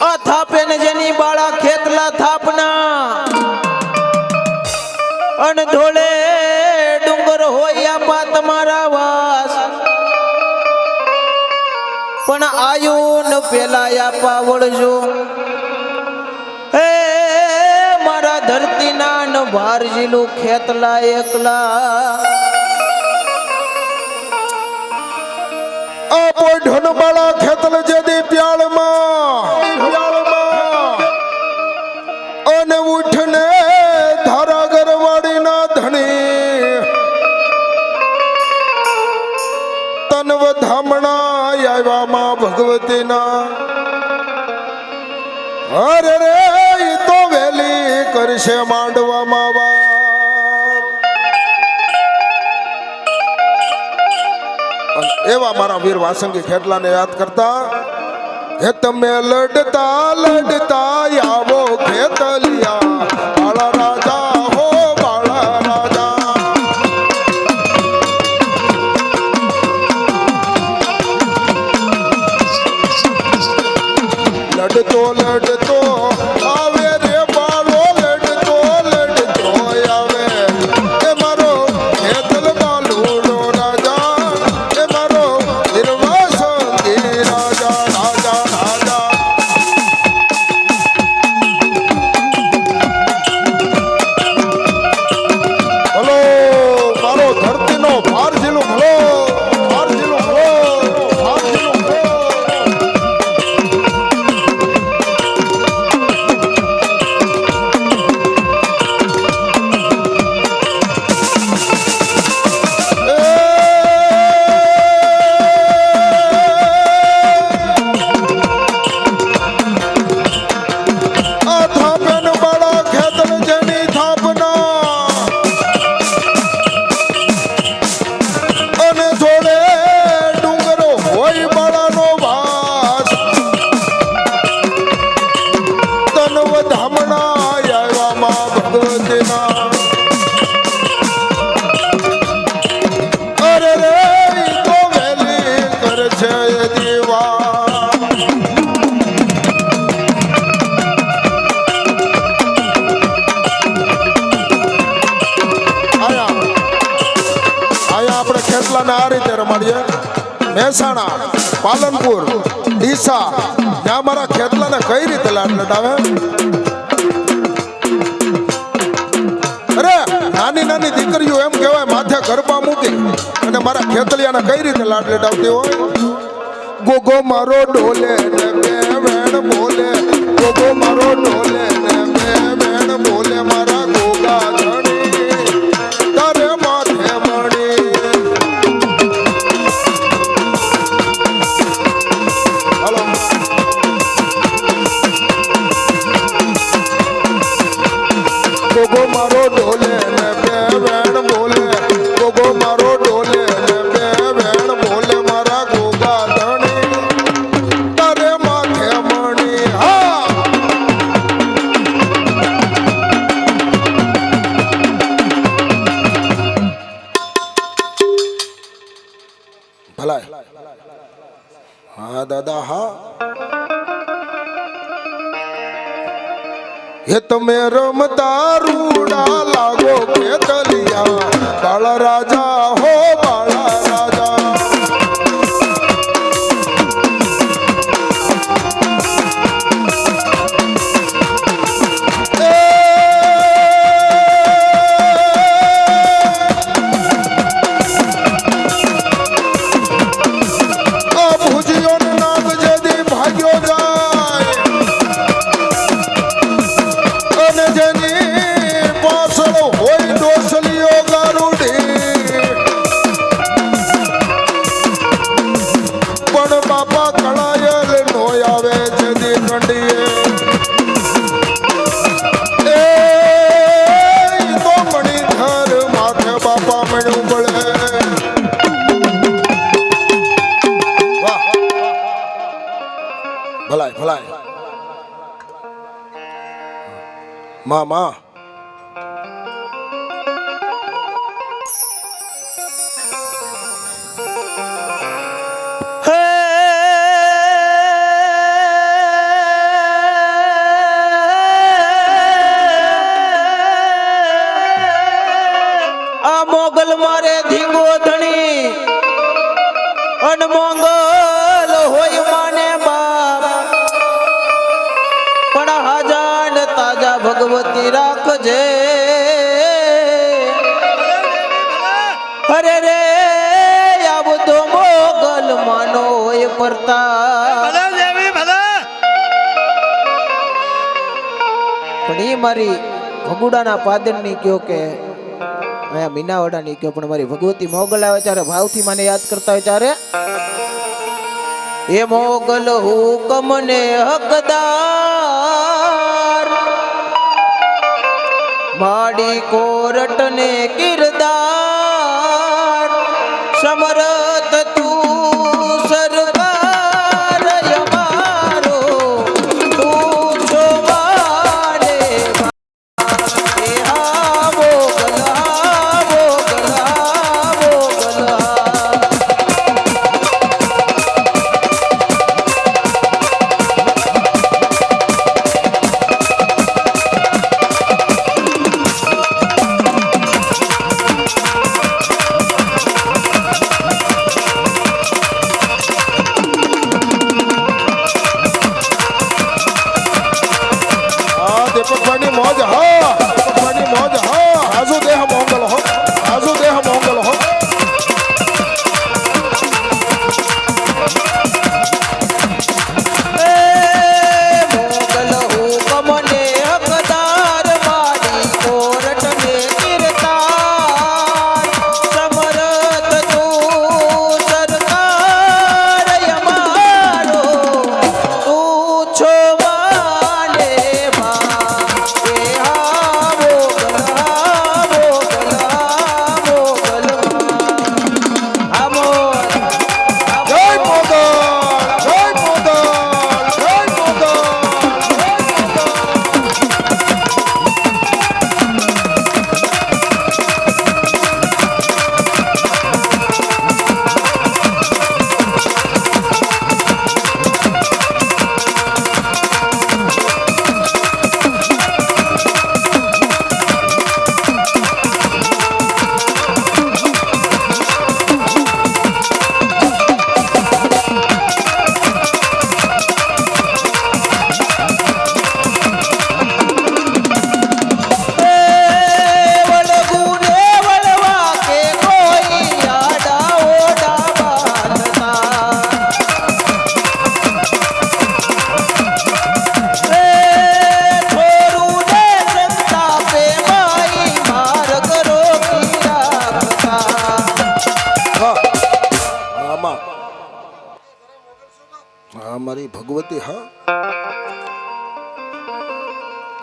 આ થાપે ને જેની બાળા ખેતલા થાપના. અન ધોળે ડુંગર હોય આપા તમારા વાસ. પણ આયુ ન પેલા આપા વળજો હે મારા ધરતીના ન ભાર જીલું ખેતલા એકલા. ઢોનબાળા ખેતલ જેદી પ્યાળમાં અને ઉઠને ધારા ગરવાડીના ધણી. તન વધામણા આવ્યામાં ભગવતીના. અરે રે તો વેલી કરશે માંડવામાં વાર એવા મારા વીર વાસંગી ખેટલાને યાદ કરતા હે તમે લડતા લડતા આવો ખેતલિયા આ રમાડીએ મહેસાણા, પાલનપુર, ડીસા ત્યાં મારા ખેતલાને કઈ રીતે લાડ લડાવે? અરે, નાની નાની દીકરીઓ એમ કહેવાય, માથે ગરબા મૂકી અને મારા ખેતલિયાને કઈ રીતે લાડ લડાવતી હોય? ગોગો મારો ડોલે વેણ બોલે. ગોગો મારો ડોલે હા દાદા હા હે તમે રમતા રૂડા લાગો કેતલિયા બાળા રાજા હો બાળા રાજા પણ બાપા કળાયલ નો આવે છે દી કંડીએ એ તો મણિધર માથે બાપા મળ્યું પડે ભલાય ભલાય. માં પરતા. પણ એ મારી ભગુડાના પાદરની કયો કે અહીંયા મીનાવાડાની કયો પણ મારી ભગવતી મોગલ આવે ત્યારે ભાવથી મને યાદ કરતા હોય ત્યારે? એ મોગલ હુકમ ને હકદાર માડી કોરટ ને કિરદાર.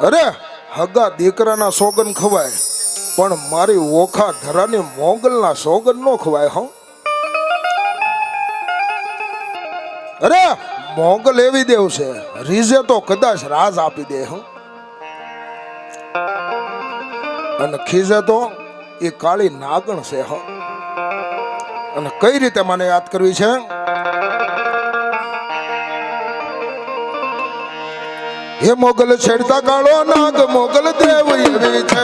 અરે, હગા દીકરાના સોગન ખવાય. પણ મારી ઓખા ધરાની મોગલના સોગન નો ખવાય, હો? અરે, મોગલ એવી દેવ છે, રીઝે તો કદાચ રાજ આપી દે, હું? અને ખીજે તો એ કાળી નાગણ છે, હ? અને કઈ રીતે મને યાદ કરવી છે? હે મોગલ છેડતા કાળો નાગ મોગલ દેવ એવી છે.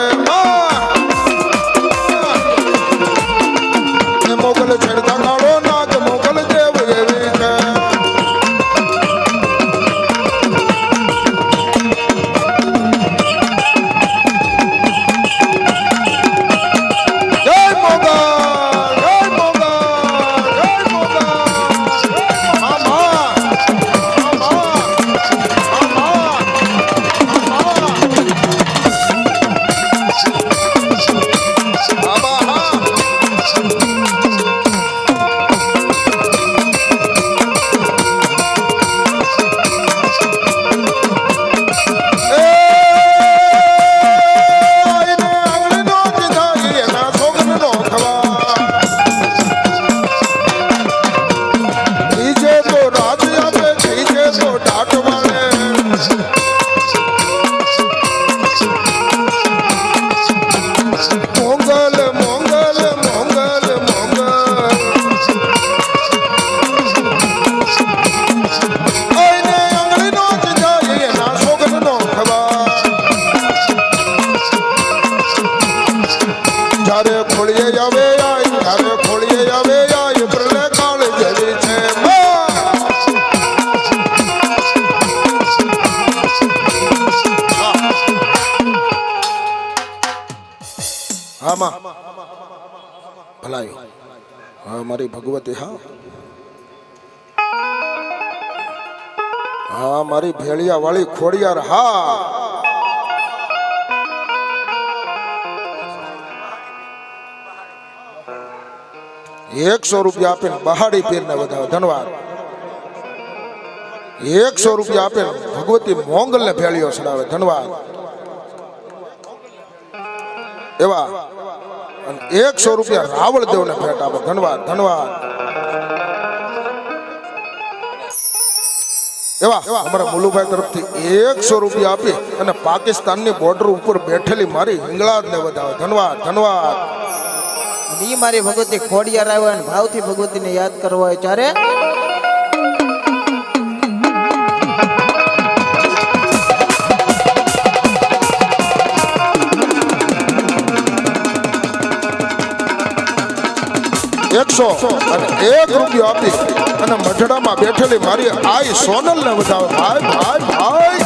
હા મારી ભેળિયા વાળી ખોડિયાર હા. એકસો રૂપિયા આપીને બહાડી પીરને બધા ધન્યવાદ એકસો રૂપિયા આપીને ભગવતી મોંગલ ને ભેળીઓ ચડાવે ધન્યવાદ એવા. અને એકસો રૂપિયા રાવળ દેવને ભેટ આપે ધન્યવાદ ધન્યવાદ એવા અમારા મુલુભાઈ તરફથી એકસો રૂપિયા આપી અને પાકિસ્તાનની બોર્ડર ઉપર બેઠેલી મારી હિંગળાજને વધાવે. ધન્યવાદ ધન્યવાદ. અને મારી ભગવતી ખોડિયાર આવ્યા અને ભાવથી ભગવતીને યાદ કરવા હોય ત્યારે એકસો અને એક રૂપિયો આપી અને મઢડામાં બેઠેલી મારી આઈ સોનલ ને વધાવે. ભાઈ ભાઈ ભાઈ.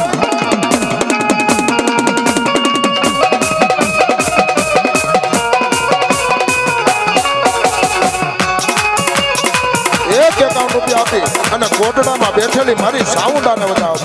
એક એકાવન રૂપિયા આપી અને કોટડામાં બેઠેલી મારી સાઉન્ડાને વધાવે.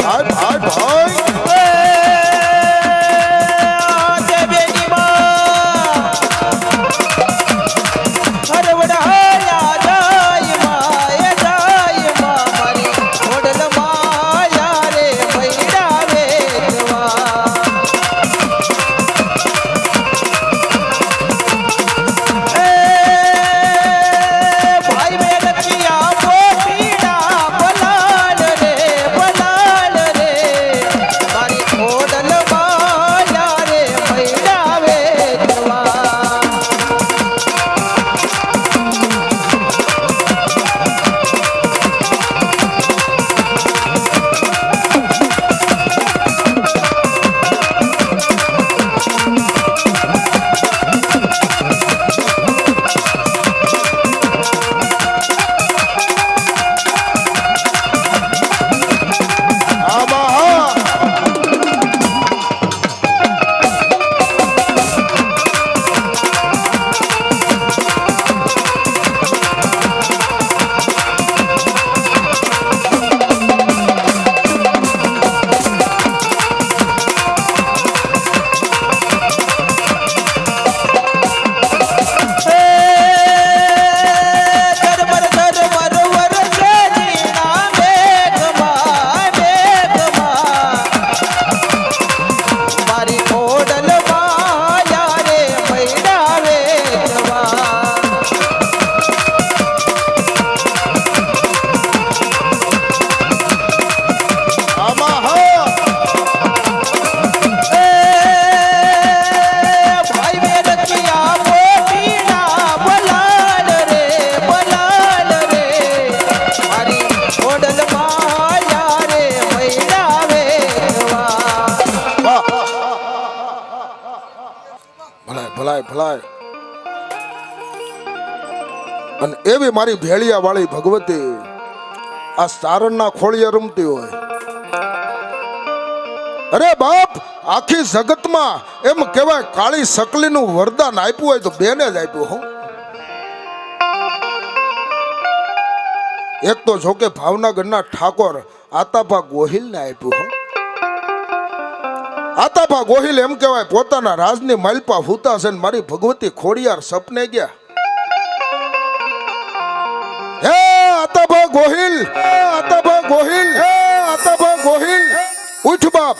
મારી ભેળિયા વાળી ભગવતી આ સારણના ખોળિયા રમતી હોય. અરે બાપ, આખી જગતમાં એમ કહેવાય કાળી સકલીનું વરદાન આપ્યું હોય તો બેને જ આપ્યું હું. એક તો જોકે ભાવનગરના ઠાકોર આતાભા ગોહિલને આપ્યું હું. આતાભા ગોહિલ એમ કહેવાય, પોતાના રાજની માલપા હુતા છે ને મારી ભગવતી ખોડિયાર સપને ગયા. ગોહિલ. હે આતાભા ગોહિલ. ઉઠ બાપ.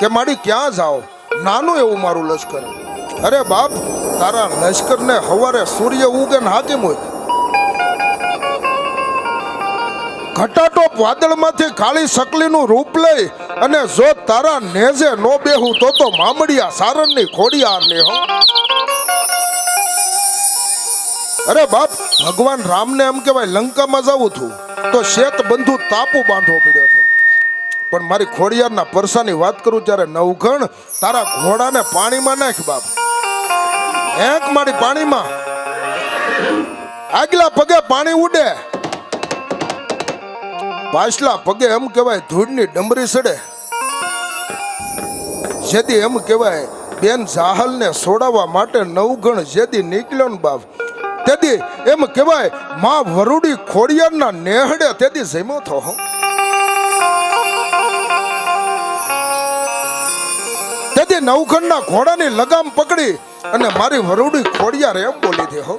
કે મારી ક્યાં જાઓ? નાનું એવું મારું લશ્કર. અરે બાપ, તારા લશ્કરને હવારે સૂર્ય ઉગે ને હાકેમ ઘટાટોપ વાદળમાંથી કાળી સકલીનું રૂપ લઈ અને જો તારા નેજે નો બેહું તો તો મામડિયા સારણની ખોડિયારની હો. અરે બાપ ભગવાન રામને એમ કહેવાય, લંકામાં જવું છું, તો શેત બંધુ તાપુ બાંધવો પડ્યો હતો. પણ મારી ખોડિયારના પરસાની વાત કરું ત્યારે નવઘણ તારા ઘોડાને પાણીમાં નાખ બાપ. એક મારી પાણીમાં. આગલા પગે પાણી ઉડે. પાછલા પગે એમ કહેવાય, ધૂળની ડમરી સડે. જેથી એમ કહેવાય, બેન જાહલને સોડાવવા માટે નવઘણ જેથી નીકળ્યો ને બાપ તેથી એમ કહેવાય, માં વરુડી ખોડિયારના નેહડે તેદી જમ્યો થો તેથી નવખંડના ઘોડાની લગામ પકડી અને મારી વરુડી ખોડિયાર એમ બોલી દે હો.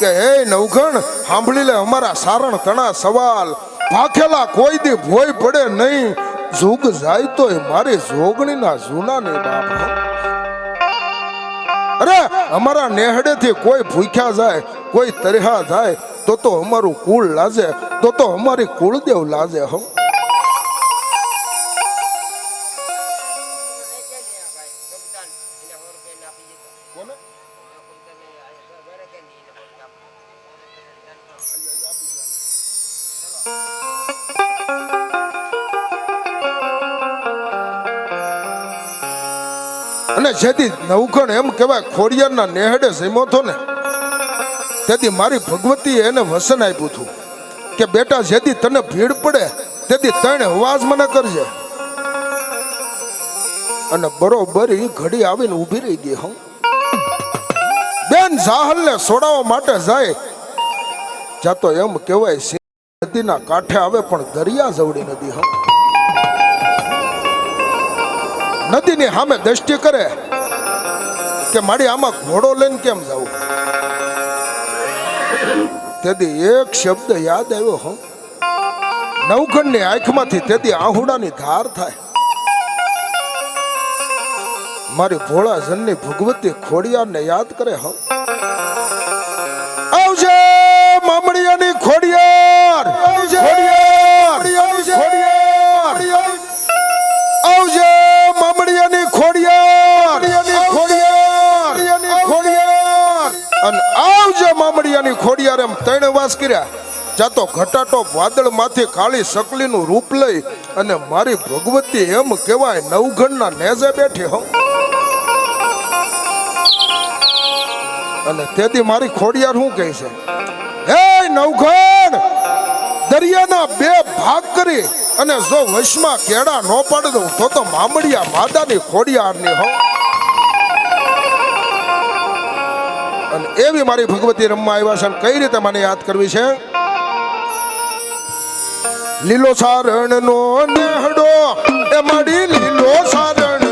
કે, હે નવખંડ સાંભળી લે અમારા સારણ તણા સવાલ. ભાખેલા કોઈ દી ભોય પડે નહીં. જોગ જાય તોય મારી જોગણીના જૂના ને બાપ અમારા નેહડેથી કોઈ ભૂખ્યા જાય, કોઈ તરહા જાય, તો તો અમારું કુળ લાજે, તો તો અમારી કુળદેવ લાજે હો. જેથી નવખણ એમ કહેવાય, ખોડિયારના નેહડે જમ્યો હતો ને, તેથી મારી ભગવતીએ એને વસન આપ્યું હતું કે, બેટા, જેથી તને ભીડ પડે, તેથી તણે અવાજ મને કરજે. અને બરોબર એ ઘડી આવીને ઊભી રહી ગઈ, હું. બેન સાહલને છોડાવવા માટે જાય જાતો એમ કહેવાય નદીના કાંઠે આવે, પણ દરિયા જવડી નદી હમ નદીની સામે દ્રષ્ટિ કરે કે મારી આમાં ઘોડો લઈને કેમ જાવું તેથી એક શબ્દ યાદ આવ્યો હો. નવખંડની આંખમાંથી તેથી આહુડાની ધાર થાય. મારી ભોળા જનની ભગવતી ખોડિયારને યાદ કરે હો. ખોડિયાર ત્રણ વાસ કર્યા. જાતો ઘટાટો વાદળમાંથી કાળી સકલીનું રૂપ લઈ અને મારી ભગવતી એમ કહેવાય, નવઘણના નેજે બેઠી હો અને તેથી મારી ખોડિયાર શું કહે છે? હે નવઘણ, દરિયાના બે ભાગ કરી અને જો વશમાં કેળા ન પાડી દઉં તો તો મામડિયા માદાની ખોડિયારની હો અને એવી મારી ભગવતી રમવા આવ્યા છે કઈ રીતે મને યાદ કરવી છે? લીલો સારણ નો નેહડો, એ મારી લીલો સારણ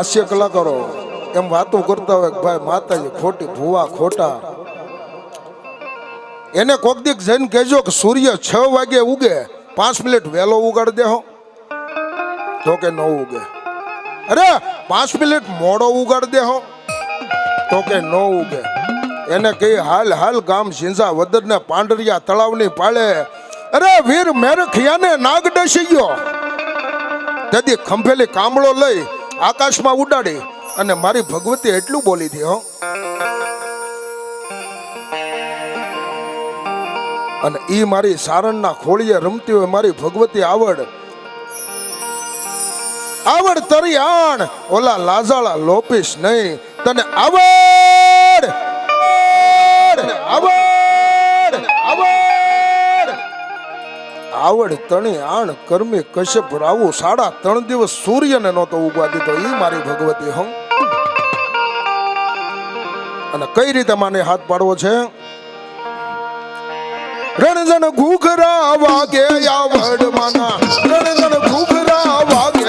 હાસ્ય કલાકારો એમ વાતો કરતા હોય ભાઈ માતાજી ખોટી, ભૂવા ખોટા. એને કોક દીક જઈને કહેજો કે સૂર્ય છ વાગે ઉગે, પાંચ મિનિટ વહેલો ઉગાડી દેહો. તો કે ન ઉગે. અરે, પાંચ મિનિટ મોડો ઉગાડી દેહો. તો કે ન ઉગે. એને કહી, હાલ હાલ, ગામ સિંઝા વદરને પાંડરિયા તળાવની પાળે. અરે, વીર મેરખિયાને નાગ ડસી ગયો. તેથી ખંભેલી કામળો લઈ આકાશમાં ઉડાડી અને મારી ભગવતી એટલું બોલી દે અને એ મારી સારણના ખોળીએ રમતી હોય મારી ભગવતી આવડ. આવડ તરી આણ, ઓલા લાજાળા લોપીશ નહીં. તને આવડ આવડ. આવડ તણી આણ કર્મી કશ્યપ રાવો સાડા ત્રણ દિવસ સૂર્યને નહોતો ઉગવા દીધો. એ મારી ભગવતી હમ અને કઈ રીતે માને હાથ પાડવો છે? રણજન ઘૂઘરા વાગે આવડ માના રણજન ઘૂઘરા વાગે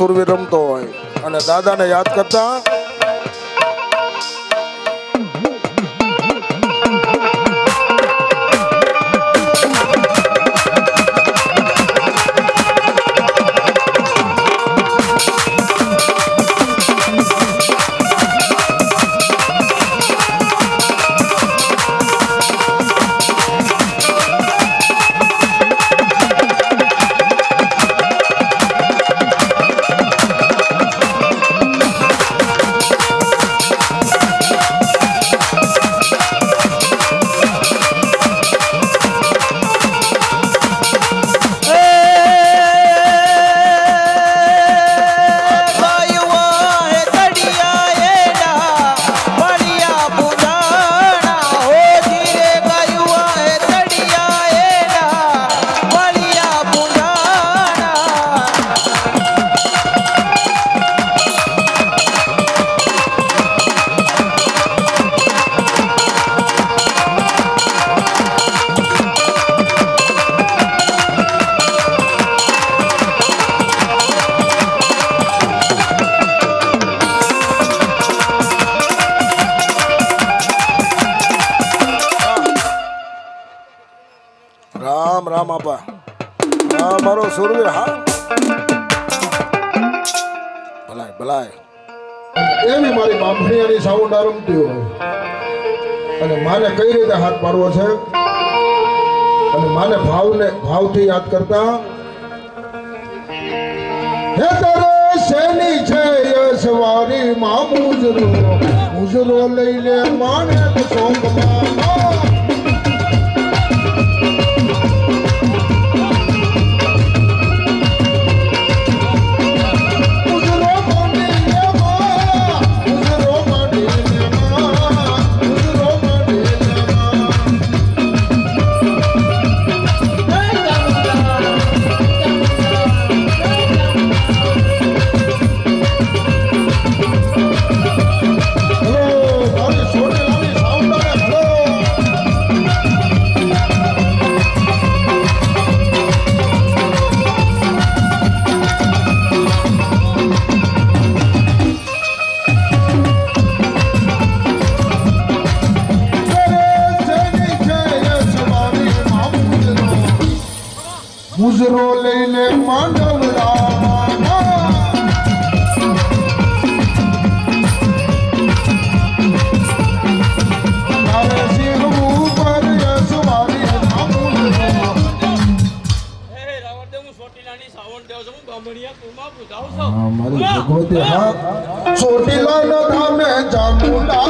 સુરવીર રમતો હોય. અને દાદાને યાદ કરતા પાડવો છે. અને માને ભાવને, ભાવથી યાદ કરતા. હે છે યશવારી માં મુજરો મુજરો લઈ લે, માને સોંગમાં. મારી ભગવતી હા. ચોટીલા નો ધામે ચામુંડા